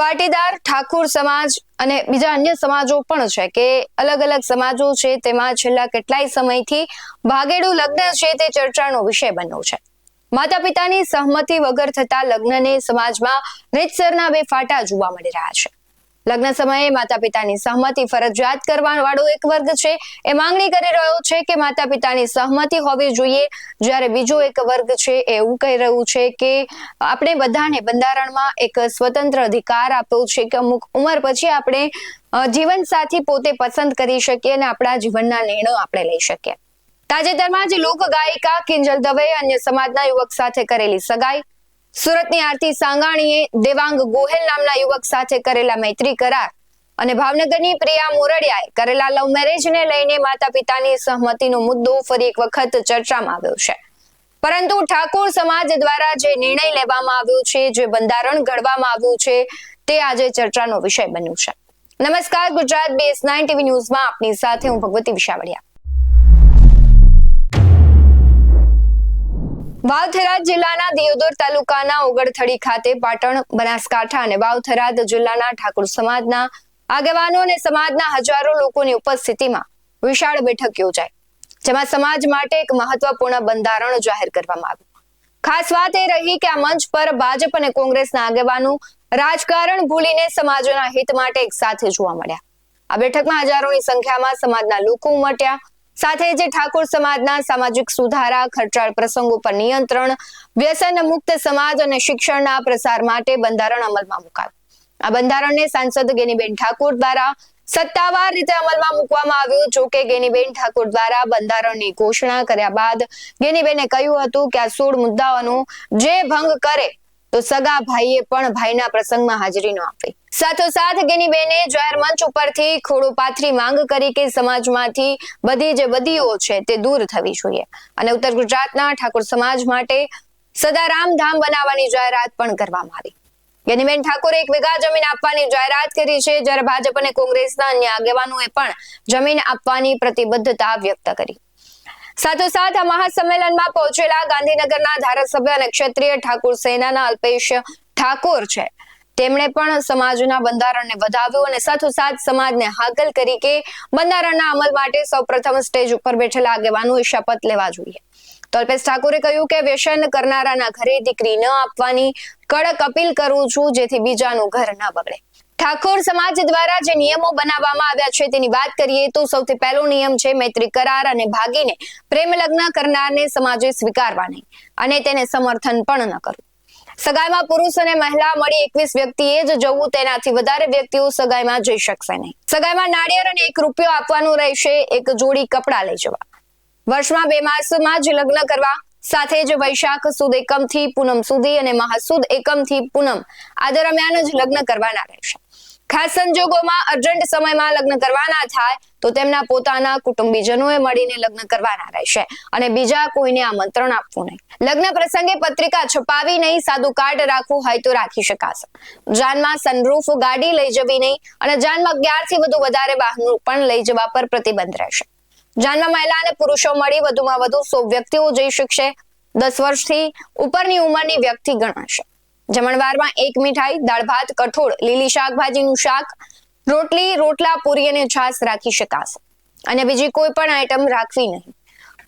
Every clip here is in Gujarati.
પાટીદાર, ઠાકુર સમાજ અને બીજા અન્ય સમાજો પણ છે કે અલગ અલગ સમાજો છે, તેમાં છેલ્લા કેટલાય સમયથી ભાગેડું લગ્ન છે તે ચર્ચાનો વિષય બન્યો છે. માતા પિતાની સહમતિ વગર થતા લગ્નને સમાજમાં રીતસરના બે ફાટા જોવા મળી રહ્યા છે. લગ્ન સમયે માતા પિતાની સહમતિ ફરજિયાત કરવા વાળો એક વર્ગ છે. એ માંગણી કરી રહ્યો છે કે માતા પિતાની સહમતિ હોવી જોઈએ. જ્યારે બીજો એક વર્ગ છે એવું કહી રહ્યું છે કે આપણે બધાને બંધારણમાં એક સ્વતંત્ર અધિકાર આપ્યો છે કે અમુક ઉંમર પછી આપણે જીવન જીવનસાથી પોતે પસંદ કરી શકીએ અને આપણા જીવનના નિર્ણયો આપણે લઈ શકીએ. તાજેતરમાં જ લોક ગાયિકા કિંજલ દવે અન્ય સમાજના યુવક સાથે કરેલી સગાઈ સુરતની આરતી સાંગાણીએ દેવાંગ ગોહેલ નામના યુવક સાથે કરેલા મૈત્રી કરાર અને ભાવનગરની પ્રિયા મોરડિયાએ કરેલા લવ મેરેજને લઈને માતા પિતાની સહમતિનો મુદ્દો ફરી એક વખત ચર્ચામાં આવ્યો છે. પરંતુ ઠાકોર સમાજ દ્વારા જે નિર્ણય લેવામાં આવ્યો છે, જે બંધારણ ઘડવામાં આવ્યું છે, તે આજે ચર્ચાનો વિષય બન્યું છે. નમસ્કાર, ગુજરાત બેસ નાઇન ટીવી ન્યૂઝમાં આપની સાથે હું ભગવતી વિશાવડિયા. વાવથરાદ જિલ્લાના દિયોદર તાલુકાના ઓગળથડી ખાતે પાટણ, બનાસકાંઠા અને વાવથરાદ જિલ્લાના ઠાકોર સમાજના આગેવાનો અને સમાજના હજારો લોકોની ઉપસ્થિતિમાં વિશાળ બેઠક યોજાઈ, જેમાં સમાજ માટે એક મહત્વપૂર્ણ બંધારણ જાહેર કરવામાં આવ્યું. ખાસ વાત એ રહી કે આ મંચ પર ભાજપ અને કોંગ્રેસના આગેવાનો રાજકારણ ભૂલીને સમાજના હિત માટે એક સાથે જોવા મળ્યા. આ બેઠકમાં હજારોની સંખ્યામાં સમાજના લોકો ઉમટ્યા સાથે જે ઠાકોર સમાજના સામાજિક સુધારા, ખર્ચાળ પ્રસંગો પર નિયંત્રણ, વ્યસન મુક્ત સમાજ અને શિક્ષણના પ્રસાર માટે બંધારણ અમલમાં મુકાયું. આ બંધારણને સાંસદ ગેનીબેન ઠાકોર દ્વારા સત્તાવાર રીતે અમલમાં મૂકવામાં આવ્યું, જો કે ગેનીબેન ઠાકોર દ્વારા બંધારણની ઘોષણા કર્યા બાદ ગેનીબેને કહ્યું હતું કે આ સોળ મુદ્દાઓનો જે ભંગ કરે, તો સગા ભાઈએ પણ ભાઈના પ્રસંગમાં હાજરી ન આપવી સાથોસાથ ગેનીબેને જાહેર મંચ ઉપરથી ખોડો પાથરી માંગ કરી કે સમાજમાંથી બધી જે બદીઓ છે તે દૂર થવી જોઈએ. અને ઉત્તર ગુજરાતના ઠાકોર સમાજ માટે સદારામ ધામ બનાવવાની જાહેરાત પણ કરવામાં આવી. ગેનીબેન ઠાકોરે એક વીઘા જમીન આપવાની જાહેરાત કરી છે, જ્યારે ભાજપ અને કોંગ્રેસના અન્ય આગેવાનોએ પણ જમીન આપવાની પ્રતિબદ્ધતા વ્યક્ત કરી. સાથોસાથ આ મહાસંમેલનમાં પહોંચેલા ગાંધીનગરના ધારાસભ્ય અને ક્ષત્રિય ઠાકોર સેનાના અલ્પેશ ઠાકોર છે. તેમણે પણ સમાજના બંધારણને વધાવ્યું અને સાથોસાથ સમાજને હાકલ કરી કે બંધારણના અમલ માટે સૌપ્રથમ સ્ટેજ ઉપર બેઠેલા આગેવાનોએ શપથ લેવા જોઈએ. તો અલ્પેશ ઠાકોરે કહ્યું કે વ્યસન કરનારાના ઘરે દીકરી ન આપવાની કડક અપીલ કરું છું, જેથી બીજાનું ઘર ન બગડે. ઠાકોર સમાજ દ્વારા જે નિયમો બનાવવામાં આવ્યા છે તેની વાત કરીએ તો સૌથી પહેલો નિયમ છે મૈત્રી કરાર અને ભાગીને પ્રેમ લગ્ન કરનારને સમાજે સ્વીકારવા નહીં અને તેને સમર્થન પણ ન કરવું. સગાઈમાં પુરુષ અને મહિલા મળી એકવીસ વ્યક્તિએ જ જવું તેનાથી વધારે વ્યક્તિઓ સગાઈમાં જઈ શકશે નહીં. સગાઈમાં નાળિયેર અને એક રૂપિયો આપવાનું રહેશે, એક જોડી કપડાં લઈ જવા. વર્ષમાં બે માસમાં જ લગ્ન કરવા, સાથે જ વૈશાખ સુદ એકમથી પૂનમ સુધી અને મહાસુદ એકમથી પૂનમ આ દરમિયાન જ લગ્ન કરવાના રહેશે. ખાસ સંજોગોમાં અર્જન્ટ સમયમાં લગ્ન કરવાના થાય તો તેમના પોતાના કુટુંબીજનોએ મળીને લગ્ન કરવાના રહેશે અને બીજા કોઈને આમંત્રણ આપવું નહીં. લગ્ન પ્રસંગે પત્રિકા છપાવી નહીં, સાદું કાર્ડ રાખવું હોય તો રાખી શકાશે. જાનમાં સનરૂફ ગાડી લઈ જવી નહીં અને જાનમાં અગિયાર વધુ વધારે વાહનો પણ લઈ જવા પર પ્રતિબંધ રહેશે. જાનમાં મહિલા અને પુરુષો મળી વધુમાં વધુ સો વ્યક્તિઓ જઈ શકશે. દસ વર્ષથી ઉપરની ઉંમરની વ્યક્તિ ગણાશે. જમણવારમાં એક મીઠાઈ, દાળ ભાત, કઠોળ, લીલી શાકભાજીનું શાક, રોટલી, રોટલા પૂરી અને છાશ રાખી શકાશે. અને બીજી કોઈ પણ આઈટમ રાખવી નહીં.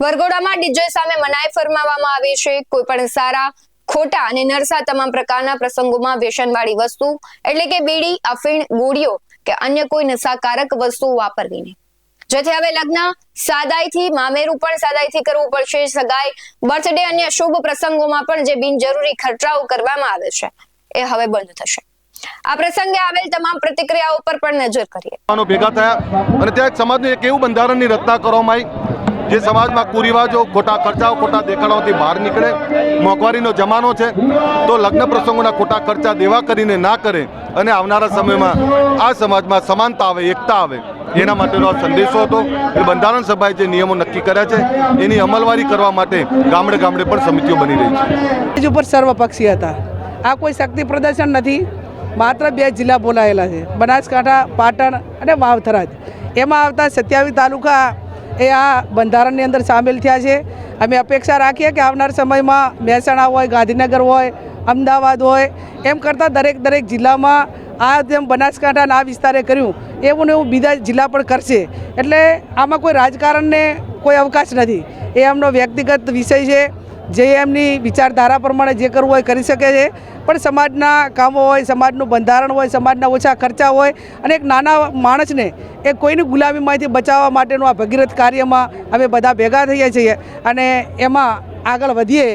વરઘોડામાં ડીજે સામે મનાઈ ફરમાવવામાં આવે છે. કોઈ પણ સારા, ખોટા અને નરસા તમામ પ્રકારના પ્રસંગોમાં વ્યસનવાળી વસ્તુ, એટલે કે બીડી, અફીણ, ગોળીઓ કે અન્ય કોઈ નશાકારક વસ્તુ વાપરવી નહીં. જેથી હવે લગ્ન સાદાઈથી, મામેરું પણ સાદાઈથી કરવું પડશે. સગાઈ, બર્થડે અન્ય શુભ પ્રસંગોમાં પણ જે બિનજરૂરી ખર્ચાઓ કરવામાં આવે છે, એ હવે બંધ થશે. આ પ્રસંગે આવેલ તમામ પ્રતિક્રિયાઓ પર પણ નજર કરીએ. ભેગા થયા અને ત્યાં સમાજનું એક એવું બંધારણની રચના કરવામાં આવી. જે સમાજમાં કુરિવાજો, ખોટા ખર્ચાઓ, ખોટા દેખાડાઓથી બહાર નીકળે, મોંઘવારીનો જમાનો છે, તો લગ્ન પ્રસંગોના ખોટા ખર્ચા દેવા કરીને ના કરે અને આવનારા સમયમાં આ સમાજમાં સમાનતા આવે, એકતા આવે, એના માટેનો સંદેશો હતો. એ બંધારણ સભાએ જે નિયમો નક્કી કર્યા છે, એની અમલવારી કરવા માટે ગામડે ગામડે પણ સમિતિઓ બની રહી છે. ઉપર સર્વપક્ષી હતા. આ કોઈ શક્તિ પ્રદર્શન નથી. માત્ર બે જિલ્લા બોલાયેલા છે. બનાસકાંઠા, પાટણ અને વાવથરા એમાં આવતા સત્યાવીસ તાલુકા એ આ બંધારણની અંદર સામેલ થયા છે. અમે અપેક્ષા રાખીએ કે આવનાર સમયમાં મહેસાણા હોય, ગાંધીનગર હોય, અમદાવાદ હોય, એમ કરતાં દરેક દરેક જિલ્લામાં આ જેમ બનાસકાંઠાના આ વિસ્તારે કર્યું, એવું ને એવું બીજા જિલ્લા પણ કરશે. એટલે આમાં કોઈ રાજકારણને કોઈ અવકાશ નથી. એ એમનો વ્યક્તિગત વિષય છે. જે એમની વિચારધારા પ્રમાણે જે કરવું હોય કરી શકે છે. પણ સમાજના કામો હોય, સમાજનું બંધારણ હોય, સમાજના ઓછા ખર્ચા હોય અને એક નાના માણસને એ કોઈની ગુલામીમાંથી બચાવવા માટેનું આ ભગીરથ કાર્યમાં અમે બધા ભેગા થઈએ છીએ. અને એમાં આગળ વધીએ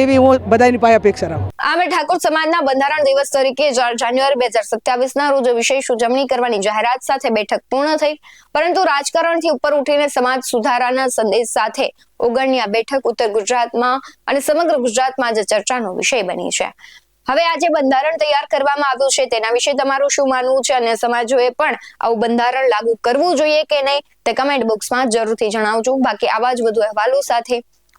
એવી હું બધાની પાસે અપેક્ષા રાખું. આમે ઠાકોર સમાજના બંધારણ દિવસ તરીકે જાન્યુઆરી બે હજાર સત્યાવીસના રોજ વિશેષ ઉજવણી કરવાની જાહેરાત સાથે બેઠક પૂર્ણ થઈ. પરંતુ રાજકારણથી ઉપર ઉઠીને સમાજ સુધારાના સંદેશ સાથે ઓગણની આ બેઠક ઉત્તર ગુજરાતમાં અને સમગ્ર ગુજરાતમાં જ ચર્ચાનો વિષય બની છે. હવે આજે બંધારણ તૈયાર કરવામાં આવ્યું છે, તેના વિશે તમારું શું માનવું છે અને સમાજોએ પણ આવું બંધારણ લાગુ કરવું જોઈએ કે નહીં તે કમેન્ટ બોક્સમાં જરૂરથી જણાવજો. બાકી આવા જ વધુ અહેવાલો સાથે